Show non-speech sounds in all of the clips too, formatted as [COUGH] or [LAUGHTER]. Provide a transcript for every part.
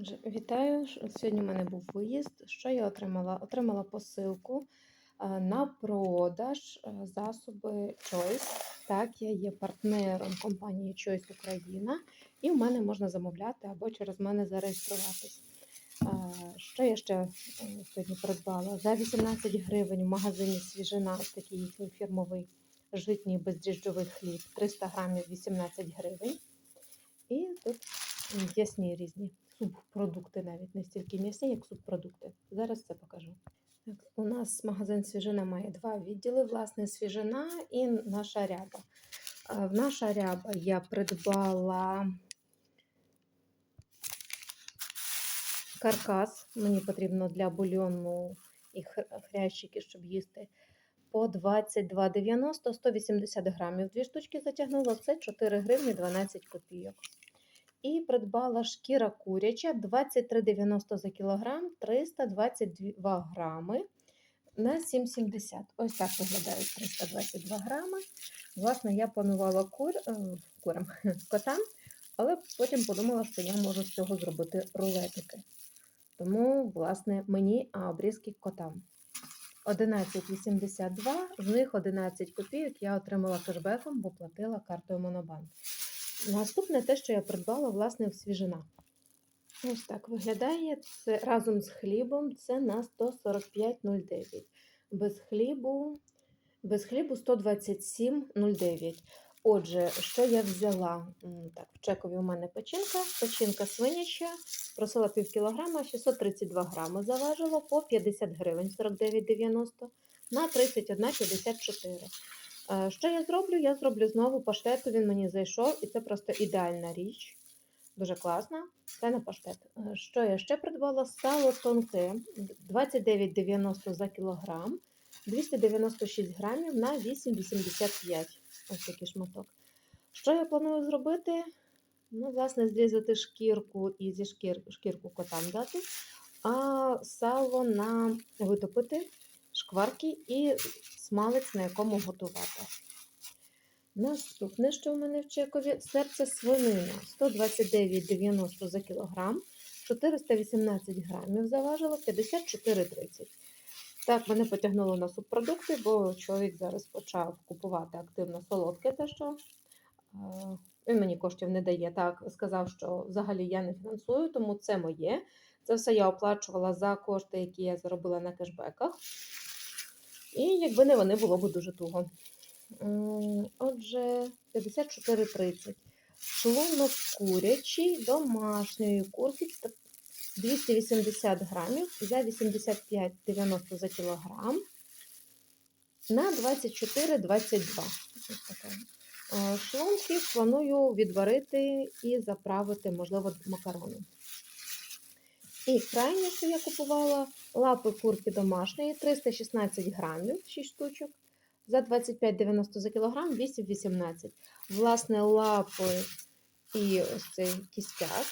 Отже, вітаю. Сьогодні в мене був виїзд. Що я отримала? Отримала посилку е, на продаж е, засоби Choice. Так, я є партнером компанії Choice Україна, і в мене можна замовляти або через мене зареєструватись. Е, Що я ще сьогодні придбала? За 18 гривень в магазині Свіжина, такий їхній фірмовий житній бездріжджовий хліб, 300 грамів 18 гривень. І тут м'ясні різні субпродукти, навіть не стільки м'ясні, як субпродукти. Зараз це покажу. Так, у нас магазин свіжина має два відділи: власне, свіжина і наша ряба. В наша ряба я придбала каркас. Мені потрібно для бульйону і хрящики, щоб їсти. По 22,90 180 грамів. Дві штучки затягнула. Це 4 гривні 12 копійок. І придбала шкіра куряча 23,90 за кілограм, 322 грами на 7,70. Ось так виглядають 322 грами. Власне, я планувала кур, е, курам, [LAUGHS] котам, але потім подумала, що я можу з цього зробити рулетики. Тому, власне, мені а обрізки котам. 11,82, з них 11 копійок я отримала кешбеком, бо платила картою Монобанк. Наступне те, що я придбала, власне, в свіжина. Ось так виглядає. Це разом з хлібом це на 145,09. Без хлібу, без хлібу 127,09. Отже, що я взяла? Так, в чекові у мене печінка, печінка свиняча, просила пів кілограма, 632 грами заважило по 50 гривень 49,90 на 31,54. Е, Що я зроблю? Я зроблю знову паштету, він мені зайшов, і це просто ідеальна річ. Дуже класна. Це на паштет. Е, Що я ще придбала? Сало тонке 29,90 за кілограм, 296 грамів на 8,85. Ось такий шматок. Що я планую зробити? Ну, власне, зрізати шкірку і зі шкір, шкірку котам дати, а сало на витопити шкварки і смалець, на якому готувати. Наступне, що в мене в чекові, серце свинина 129,90 за кілограм, 418 грамів заважило, 54,30. Так, мене потягнуло на субпродукти, бо чоловік зараз почав купувати активно солодке те, що е, він мені коштів не дає. Так, сказав, що взагалі я не фінансую, тому це моє. Це все я оплачувала за кошти, які я заробила на кешбеках. І якби не вони, було б дуже туго. Отже, 54,30. Шлунок курячий домашньої курки т- 280 грамів за 85,90 за кілограм на 24,22. Ось таке. Е, Шлунків планую відварити і заправити, можливо, макарони. І крайнє, що я купувала, лапи курки домашньої 316 грамів, 6 штучок. За 25,90 за кілограм 8,18. Власне, лапи і ось цей кістяк,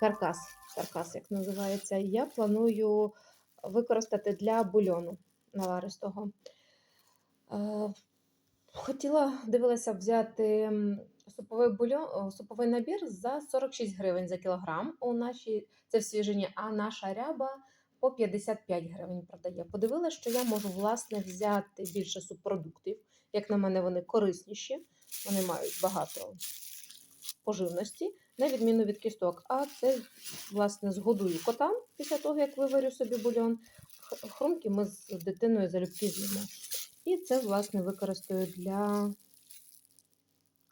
каркас, каркас, як називається, я планую використати для бульйону наваристого. Хотіла, дивилася взяти суповий бульйон, о, суповий набір за 46 гривень за кілограм. У нашій це в свіжині, а наша ряба по 55 гривень продає. Подивилася, що я можу власне взяти більше субпродуктів. Як на мене, вони корисніші, вони мають багато поживності, на відміну від кісток. А це, власне, згодую котам після того, як виварю собі бульйон. Х- Хрумки ми з дитиною залюбки з'їмо. І це, власне, використаю для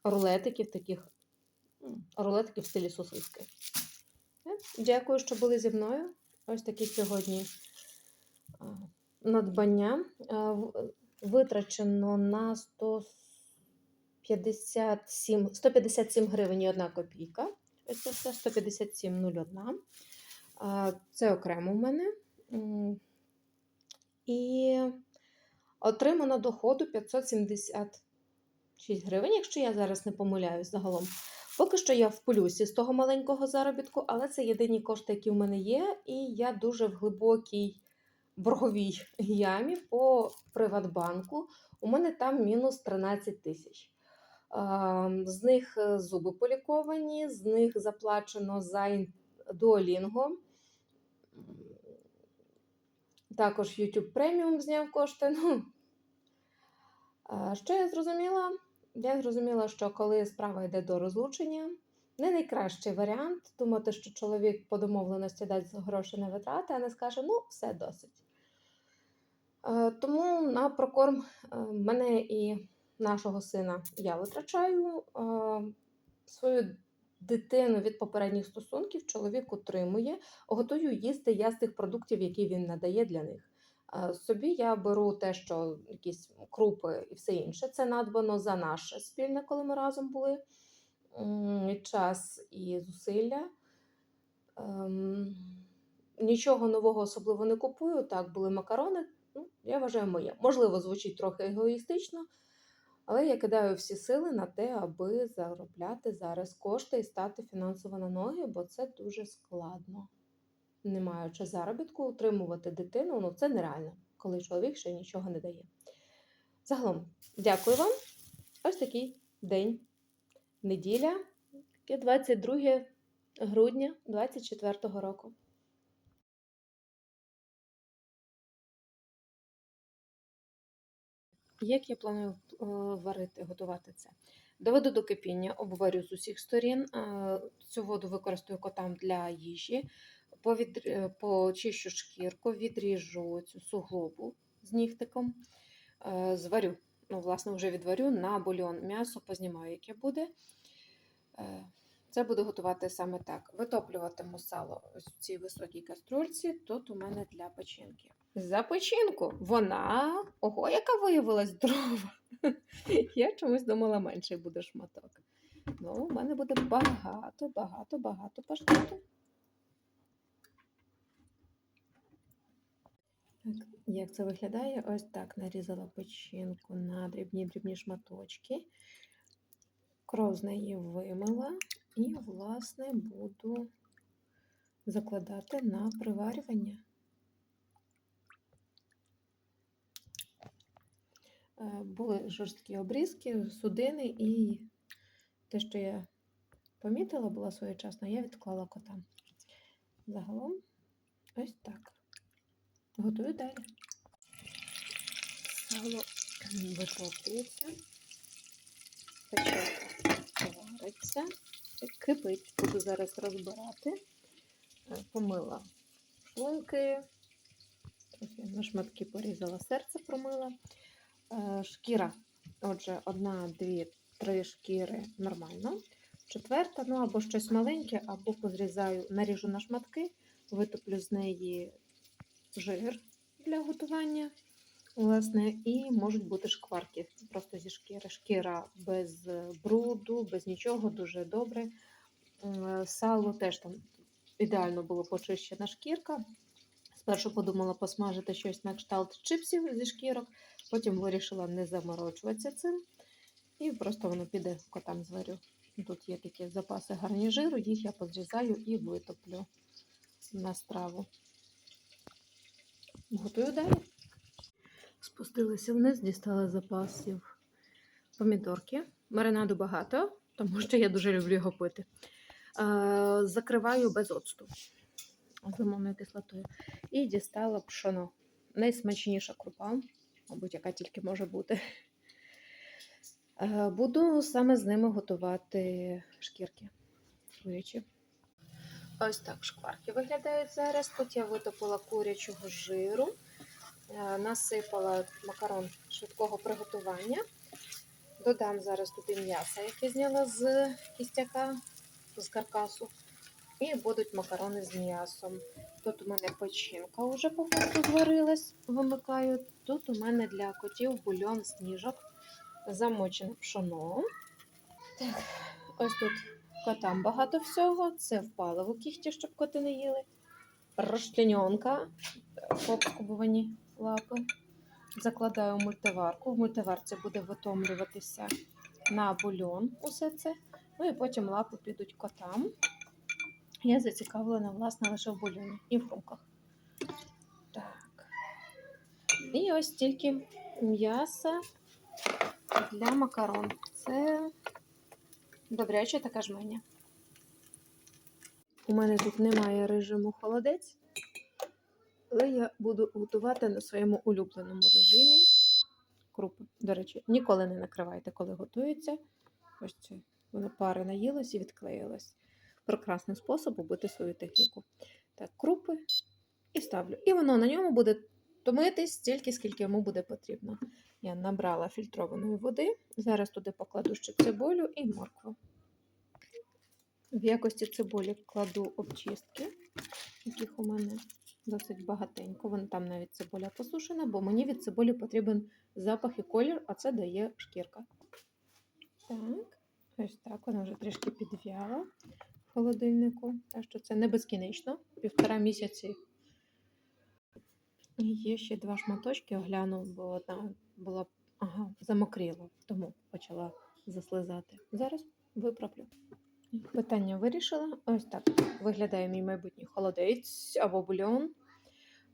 рулетиків, таких рулетиків в стилі сосиски. Е, Дякую, що були зі мною. Ось такі сьогодні надбання. Витрачено на 157, 157 гривень і 1 копійка. Ось це все 157,01. Це окремо в мене. І отримано доходу 576 гривень, якщо я зараз не помиляюсь загалом. Поки що я в плюсі з того маленького заробітку, але це єдині кошти, які в мене є, і я дуже в глибокій борговій ямі по Приватбанку. У мене там мінус 13 тисяч. З них е, зуби поліковані, з них заплачено за. М, Також YouTube преміум зняв кошти. Ну, що я зрозуміла? Я зрозуміла, що коли справа йде до розлучення, не найкращий варіант думати, що чоловік по домовленості дасть гроші на витрати, а не скаже, ну, все досить. Е, Тому на прокорм е, мене і нашого сина я витрачаю. е, Свою дитину від попередніх стосунків чоловік утримує, готую їсти я з тих продуктів, які він надає для них. Е, Собі я беру те, що якісь крупи і все інше. Це надбано за наше спільне, коли ми разом були. Час і зусилля. Ем, Нічого нового особливо не купую. Так, були макарони. Ну, я вважаю моє. Можливо, звучить трохи егоїстично, але я кидаю всі сили на те, аби заробляти зараз кошти і стати фінансово на ноги, бо це дуже складно. Не маючи заробітку, утримувати дитину, ну це нереально, коли чоловік ще нічого не дає. Загалом, дякую вам. Ось такий день. Неділя, яке 22 грудня 2024 року. Як я планую е, варити, готувати це? Доведу до кипіння, обварю з усіх сторін. Е, Цю воду використаю котам для їжі. Повід... е, Почищу шкірку, відріжу цю суглобу з нігтиком, е, зварю. Ну, власне, вже відварю на бульйон м'ясо, познімаю, яке буде. Е, Це буду готувати саме так. Витоплюватиму сало ось в цій високій каструльці. Тут у мене для печінки. За печінку вона ого, яка виявилась здорова. [LAUGHS] Я чомусь думала, менший буде шматок. Ну, у мене буде багато, багато, багато паштету. Як це виглядає? Ось так нарізала печінку на дрібні-дрібні шматочки. Кров з неї вимила і, власне, буду закладати на приварювання. Е, Були жорсткі обрізки, судини, і те, що я помітила, була своєчасно, я відклала котам. Загалом ось так. Готую далі. Сало витоплюється, печерка вариться, кипить. Буду зараз розбирати. Е, Помила шлунки, на шматки порізала, серце промила. Е, Шкіра, отже, одна, дві, три шкіри нормально. Четверта, ну або щось маленьке, або позрізаю, наріжу на шматки, витоплю з неї жир для готування. Власне, і можуть бути шкварки просто зі шкіри. Шкіра без бруду, без нічого, дуже добре. Сало теж там ідеально було почищена шкірка. Спершу подумала посмажити щось на кшталт чипсів зі шкірок, потім вирішила не заморочуватися цим. І просто воно піде котам зварю. Тут є такі запаси гарні жиру, їх я позрізаю і витоплю на страву. Готую далі. Спустилася вниз, дістала запасів помідорки. Маринаду багато, тому що я дуже люблю його пити. Е, Закриваю без оцту лимонною кислотою. І дістала пшоно. Найсмачніша крупа, мабуть, яка тільки може бути. Е, Буду саме з ними готувати шкірки курячі. Ось так шкварки виглядають зараз. Тут я витопила курячого жиру, е, насипала макарон швидкого приготування. Додам зараз тут і м'ясо, яке зняла з кістяка, з каркасу. І будуть макарони з м'ясом. Тут у мене печінка вже по факту зварилась, вимикаю. Тут у мене для котів бульйон сніжок, замочене пшоно. Так, ось тут котам багато всього. Це в кіхті, щоб коти не їли. Розчленьонка, пообскубувані лапи. Закладаю в мультиварку. В мультиварці буде витомлюватися на бульйон усе це. Ну і потім лапи підуть котам. Я зацікавлена, власне, лише в бульйоні і в румках. Так. І ось тільки м'яса для макарон. Це добряче така жменя. У мене тут немає режиму холодець, але я буду готувати на своєму улюбленому режимі крупи. До речі, ніколи не накривайте, коли готується. Ось це воно пари наїлось і відклеїлось. Прекрасний спосіб убити свою техніку. Так, крупи і ставлю. І воно на ньому буде томитись стільки, скільки йому буде потрібно. Я набрала фільтрованої води. Зараз туди покладу ще цибулю і моркву. В якості цибулі кладу обчистки, яких у мене досить багатенько. Вон там навіть цибуля посушена, бо мені від цибулі потрібен запах і колір, а це дає шкірка. Так, ось так вона вже трішки підв'яла в холодильнику. Так що це не безкінечно, півтора місяці. Є ще два шматочки, оглянув, бо одна була ага, замокріла, тому почала заслизати. Зараз виправлю. Питання вирішила. Ось так виглядає мій майбутній холодець або бульон.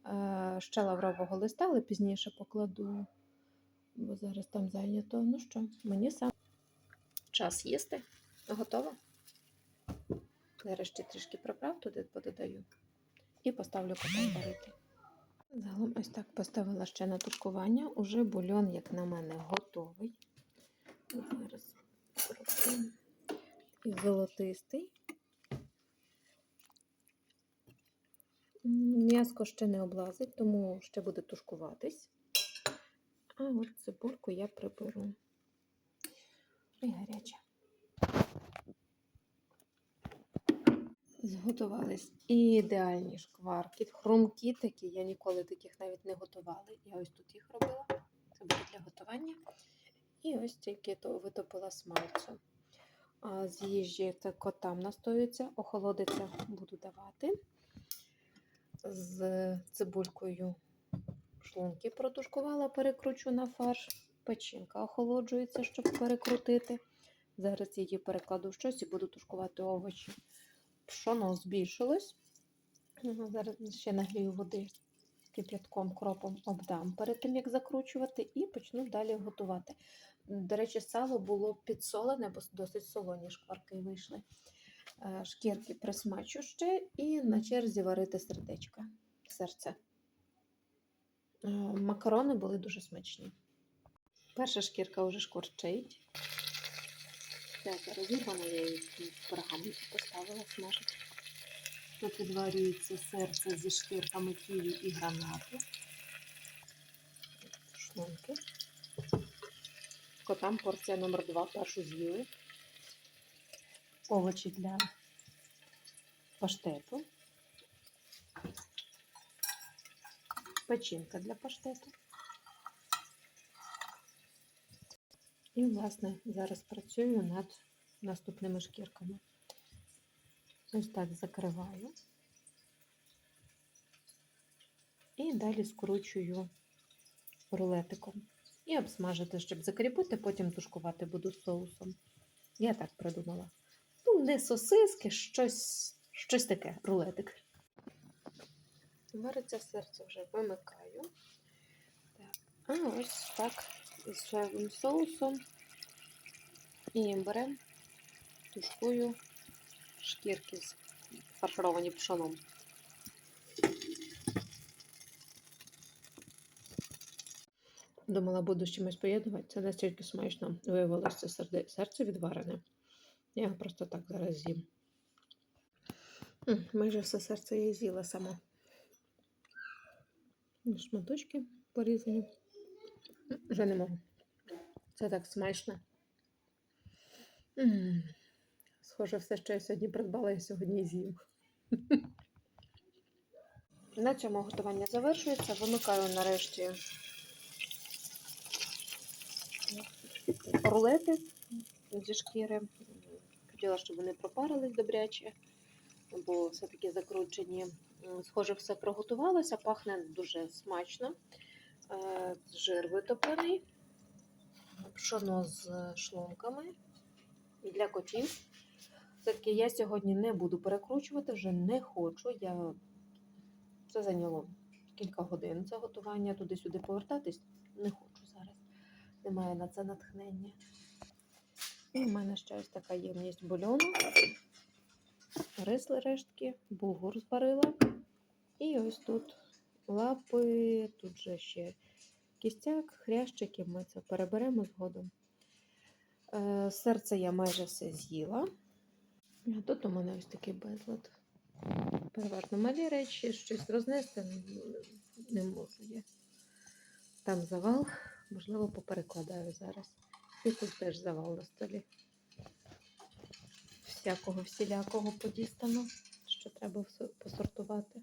Е, Ще лаврового листа, але пізніше покладу, бо зараз там зайнято. Ну що, мені сам час їсти. Готово. Зараз ще трішки приправ туди пододаю і поставлю кота варити. Загалом ось так поставила ще на тушкування. Уже бульон, як на мене, готовий. Зараз і золотистий. М'яско ще не облазить, тому ще буде тушкуватись. А от цибульку я приберу. І гаряча. Зготувались ідеальні шкварки, хрумкі такі. Я ніколи таких навіть не готувала. Я ось тут їх робила. Це буде для готування. І ось тільки то витопила смальцю. З їжі це котам настоюється, охолодиться, буду давати. З цибулькою шлунки протушкувала, перекручу на фарш. Печінка охолоджується, щоб перекрутити. Зараз її перекладу в щось і буду тушкувати овочі. Пшоно збільшилось. Зараз ще нагрію води кип'ятком, кропом обдам перед тим, як закручувати, і почну далі готувати. До речі, сало було підсолене, бо досить солоні шкварки вийшли. Е, Шкірки присмачу ще і на черзі варити сердечка, серце. Е, Макарони були дуже смачні. Перша шкірка вже шкварчить. Так, розірвана я її в пергаменті поставила смажити. Тут відварюється серце зі шкірками ківі і гранату. Шлунки. Котам порція номер 2 першу з'їли. Овочі для паштету. Печінка для паштету. І, власне, зараз працюю над наступними шкірками. Ось так закриваю. І далі скручую рулетиком. І обсмажити, щоб закріпити, потім тушкувати буду соусом. Я так придумала. Ну, не сосиски, щось, щось таке, рулетик. Вариться серце вже вимикаю. Так. А ось так з соєвим соусом і імбирем тушкую шкірки з фаршировані пшоном. Думала, буду з чимось поєднувати. Це настільки смачно виявилося серде- серце відварене. Я його просто так зараз з'їм. Майже все серце я з'їла сама. Шматочки порізані. Вже не можу. Це так смачно. Схоже, все, що я сьогодні придбала, я сьогодні з'їм. На цьому готування завершується. Вимикаю нарешті рулети зі шкіри. Хотіла, щоб вони пропарились добряче, бо все-таки закручені. Схоже, все приготувалося, пахне дуже смачно. Е, Жир витоплений, пшоно з шлунками для котів. Все-таки я сьогодні не буду перекручувати, вже не хочу. Я... Це зайняло кілька годин це готування, туди-сюди повертатись не хочу зараз. Немає на це натхнення. І в мене ще ось така ємність бульону. Рис рештки, булгур зварила. І ось тут лапи, тут же ще кістяк, хрящики. Ми це переберемо згодом. Е, серце я майже все з'їла. А тут у мене ось такий безлад. Переважно малі речі, щось рознести не можу я. Там завал, можливо, поперекладаю зараз. І тут теж завал на столі. Всякого всілякого подістано, що треба посортувати.